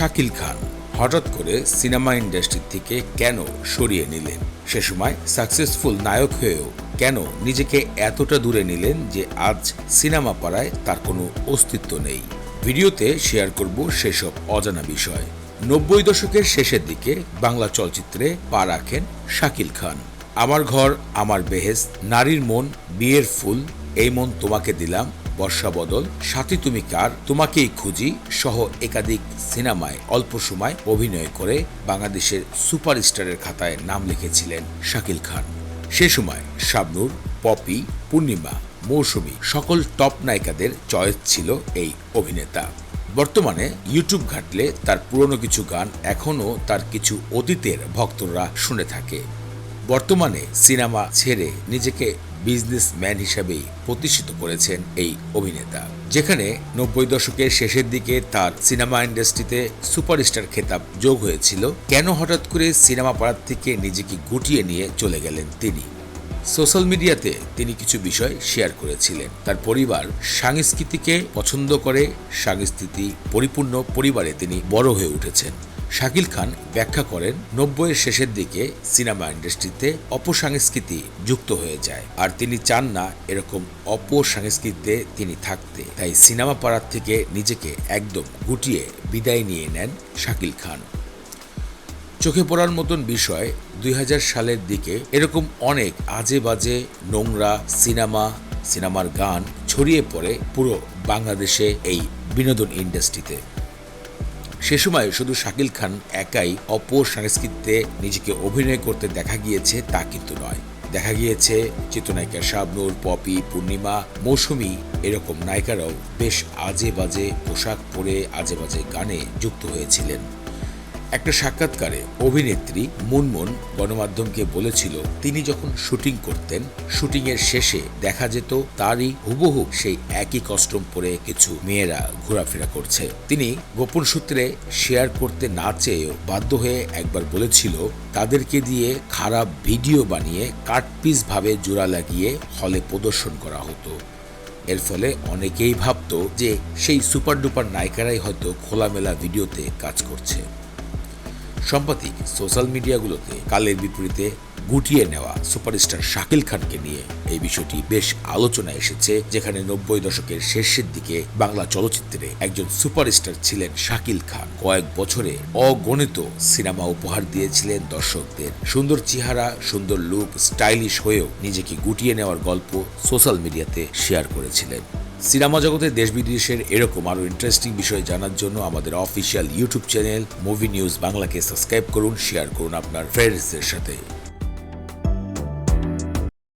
শাকিল খান হঠাৎ করে cinema industry থেকে কেন সরিয়ে নিলেন? সে সময় সাকসেসফুল নায়ক হয়েও কেন নিজেকে এতটা দূরে নিলেন যে আজ সিনেমা পাড়ায় তার কোনো অস্তিত্ব নেই? ভিডিওতে শেয়ার করব সেসব অজানা বিষয়। নব্বই দশকের শেষের দিকে বাংলা চলচ্চিত্রে পা রাখেন শাকিল খান। আমার ঘর, আমার বেহেস নারীর মন, বিয়ের ফুল, এই মন তোমাকে দিলাম। বর্ষা বদল, সাথী তুমি কার? তোমাকেই খুঁজি সহ একাধিক সিনেমায় অল্প সময় অভিনয় করে বাংলাদেশের সুপারস্টারের খাতায় নাম লিখেছিলেন শাকিল খান। সে সময় শাবনুর, পপি, পূর্ণিমা, মৌসুমী সকল টপ নায়িকাদের চয়েস ছিল এই অভিনেতা। বর্তমানে ইউটিউব ঘাটলে তার পুরনো কিছু গান এখনও তার কিছু অতীতের ভক্তরা শুনে থাকে। বর্তমানে সিনেমা ছেড়ে নিজেকে বিজনেসম্যান হিসাবেই প্রতিষ্ঠিত করেছেন এই অভিনেতা, যেখানে নব্বই দশকের শেষের দিকে তার সিনেমা ইন্ডাস্ট্রিতে সুপারস্টার খেতাব যোগ হয়েছিল। কেন হঠাৎ করে সিনেমা পাড়ার থেকে নিজেকে গুটিয়ে নিয়ে চলে গেলেন তিনি? সোশ্যাল মিডিয়াতে তিনি কিছু বিষয় শেয়ার করেছিলেন। তার পরিবার সংস্কৃতিকে পছন্দ করে, সংস্কৃতি পরিপূর্ণ পরিবারে তিনি বড় হয়ে উঠেছেন। শাকিল খান ব্যাখ্যা করেন, নব্বইয়ের শেষের দিকে সিনেমা ইন্ডাস্ট্রিতে অপসংস্কৃতি যুক্ত হয়ে যায়। আর তিনি চান না এরকম অপসংস্কৃতিতে তিনি থাকতে। তাই সিনেমা পাড়ার থেকে নিজেকে একদম গুটিয়ে বিদায় নিয়ে নেন শাকিল খান। চোখে পড়ার মতন বিষয় দুই হাজার সালের দিকে এরকম অনেক আজে বাজে নোংরা সিনেমা, সিনেমার গান ছড়িয়ে পড়ে পুরো বাংলাদেশে এই বিনোদন ইন্ডাস্ট্রিতে। সে সময় শুধু শাকিল খান একাই অপর সংস্কৃতিতে নিজেকে অভিনয় করতে দেখা গিয়েছে, তা কিন্তু নয়। দেখা গিয়েছে চিত্রনায়িকা শাবনুর, পপি, পূর্ণিমা, মৌসুমি এরকম নায়িকারাও বেশ আজে বাজে পোশাক পরে আজে বাজে গানে যুক্ত হয়েছিলেন। একটা সাক্ষাৎকারে অভিনেত্রী মুনমুন গণমাধ্যমকে বলেছিল, তিনি যখন শুটিং করতেন শুটিং এর শেষে দেখা যেত তারই হুবহু সেই একই কস্টিউম পরে কিছু মেয়েরা ঘোরাফেরা করছে। তিনি গোপন সূত্রে শেয়ার করতে না চেয়েও বাধ্য হয়ে একবার বলেছিল, তাদেরকে দিয়ে খারাপ ভিডিও বানিয়ে কাটপিস ভাবে জোড়া লাগিয়ে হলে প্রদর্শন করা হতো। এর ফলে অনেকেই ভাবতো যে সেই সুপার ডুপার নায়িকারাই হয়তো খোলামেলা ভিডিওতে কাজ করছে। সাম্প্রতিক সোশ্যাল মিডিয়াগুলোতে কালের বিপরীতে গুটিয়ে নেওয়া সুপারস্টার শাকিল খানকে নিয়ে এই বিষয়টি বেশ আলোচনা এসেছে, যেখানে নব্বই দশকের শেষের দিকে বাংলা চলচ্চিত্রে একজন সুপারস্টার ছিলেন শাকিল খান। কয়েক বছরে অগণিত সিনেমা উপহার দিয়েছিলেন দর্শকদের। সুন্দর চেহারা, সুন্দর লুক, স্টাইলিশ হয়েও নিজেকে গুটিয়ে নেওয়ার গল্প সোশ্যাল মিডিয়াতে শেয়ার করেছিলেন। সিনেমা জগতে দেশ বিদেশের এরকম আরও ইন্টারেস্টিং বিষয় জানার জন্য আমাদের official YouTube channel movie news বাংলাকে সাবস্ক্রাইব করুন, শেয়ার করুন আপনার ফ্রেন্ডসদের সাথে।